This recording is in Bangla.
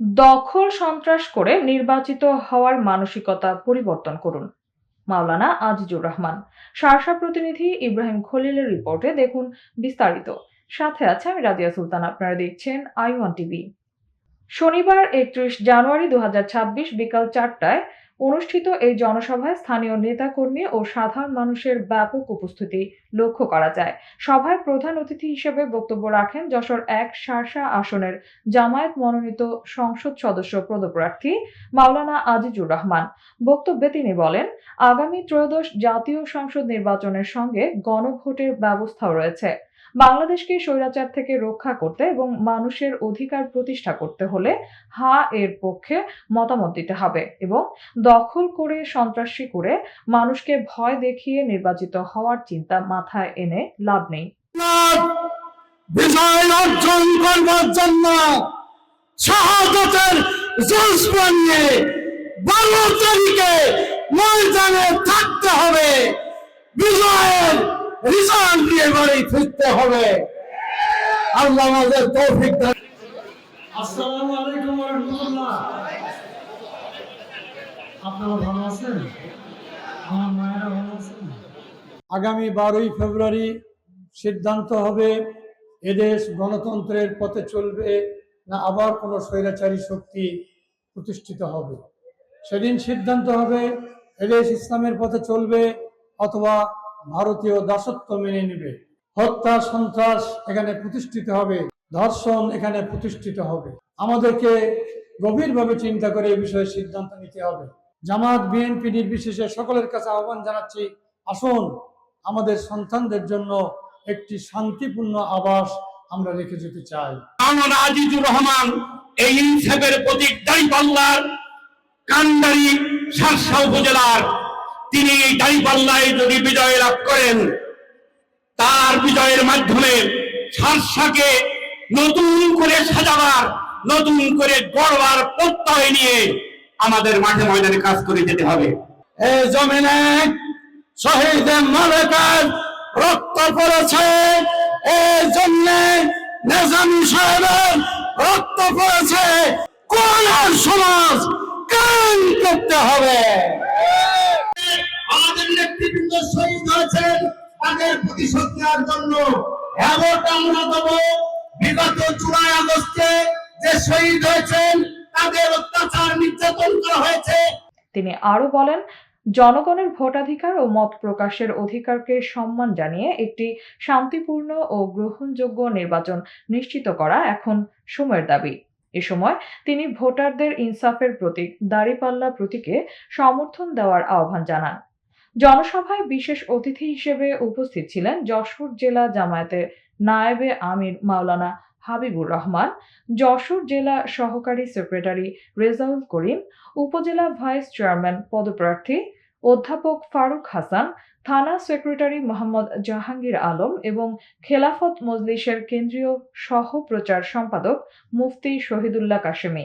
দখল সন্ত্রাস করে নির্বাচিত হওয়ার মানসিকতা পরিবর্তন করুন। মাওলানা আজিজুর রহমান, সারসা প্রতিনিধি ইব্রাহিম খলিলের রিপোর্টে দেখুন বিস্তারিত। সাথে আছে আমি রাজিয়া সুলতান, আপনারা দেখছেন আই ওয়ান টিভি। শনিবার একত্রিশ জানুয়ারি দু হাজার ছাব্বিশ বিকাল চারটায় অনুষ্ঠিত এই জনসভায় স্থানীয় নেতাকর্মী ও সাধারণ মানুষের ব্যাপক উপস্থিতি লক্ষ্য করা যায়। সভায় প্রধান অতিথি হিসেবে বক্তব্য রাখেন যশোর এক সারসা আসনের জামায়াত মনোনীত সংসদ সদস্য পদপ্রার্থী মাওলানা আজিজুর রহমান। বক্তব্যে তিনি বলেন, আগামী ত্রয়োদশ জাতীয় সংসদ নির্বাচনের সঙ্গে গণভোটের ব্যবস্থাও রয়েছে। বাংলাদেশকে স্বৈরাচার থেকে রক্ষা করতে এবং মানুষের অধিকার প্রতিষ্ঠা করতে হলে হা এর পক্ষে মতামত দিতে হবে এবং দখল করে, সন্ত্রাসী করে মানুষকে ভয় দেখিয়ে নির্বাচিত হওয়ার চিন্তা মাথায় এনে লাভ নেই। অর্জন জন্য থাকতে হবে। বিজয়ের রিজাল্ট দিয়ে বাড়ি ফিরতে হবে। আল্লাহ আমাদের তৌফিক দান। আসসালামু আলাইকুম রহমতুল্লাহ আপনারা ভালো আছেন? আমার মায়েরা ভালো আছেন? আগামী বারোই ফেব্রুয়ারি সিদ্ধান্ত হবে এদেশ গণতন্ত্রের পথে চলবে না আবার কোনো স্বৈরাচারী শক্তি প্রতিষ্ঠিত হবে। সেদিন সিদ্ধান্ত হবে এদেশ ইসলামের পথে চলবে অথবা ভারতীয় দাসত্ব মেনে নেবে। হত্যা, সন্ত্রাস এখানে প্রতিষ্ঠিত হবে। ধর্ষণ এখানে প্রতিষ্ঠিত হবে। আমাদেরকে গভীরভাবে চিন্তা করে এই বিষয়ে সিদ্ধান্ত নিতে হবে। জামাত, বিএনপি নির্বিশেষে সকলের কাছে আহ্বান জানাচ্ছি, আসুন আমাদের সন্তানদের জন্য একটি শান্তিপূর্ণ আবাস আমরা রেখে যেতে চাই। আজিজুর রহমান, এই ইনসাফের প্রতীক দাঁড়িপাল্লার কান্ডারি সারসা উপজেলার তিনি এই দাঁড়িপাল্লায় যদি বিজয় লাভ করেন, তার বিজয়ের মাধ্যমে সারসাকে নতুন করে সাজাবার, নতুন করে গড়বার প্রত্যয় নিয়ে আমাদের মাঠে ময়দানে কাজ করে যেতে হবে। জমিনে শহীদ মালেকার রক্ত পড়েছে। এই জন্য নেজামি সাহেবের রক্ত পড়েছে। কোন সমাজ কান করতে হবে। নেতৃবৃন্দ শহীদ হয়েছেন তাদের প্রতিশোধ নেওয়ার জন্য। অ্যাওয়ার্ড আমরা দেব, বিগত জুলাই আগস্টে যে শহীদ হয়েছেন, তাদের অত্যাচার নির্যাতন করা হয়েছে। তিনি আরও বলেন, জনগণের ভোটাধিকার ও মত প্রকাশের অধিকারকে সম্মান জানিয়ে একটি শান্তিপূর্ণ ও গ্রহণযোগ্য নির্বাচন নিশ্চিত করা এখন সময়ের দাবি। এ সময় তিনি ভোটারদের ইনসাফের প্রতীক দাঁড়িপাল্লা প্রতীকে সমর্থন দেওয়ার আহ্বান জানান। জনসভায় বিশেষ অতিথি হিসেবে উপস্থিত ছিলেন যশোর জেলা জামায়াতের নায়েবে আমির মাওলানা হাবিবুর রহমান, যশোর জেলা সহকারী সেক্রেটারি রেজাউল করিম, উপজেলা ভাইস চেয়ারম্যান পদপ্রার্থী অধ্যাপক ফারুক হাসান, থানা সেক্রেটারি মোহাম্মদ জাহাঙ্গীর আলম এবং খেলাফত মজলিসের কেন্দ্রীয় সহ প্রচার সম্পাদক মুফতি শহীদুল্লাহ কাশেমি।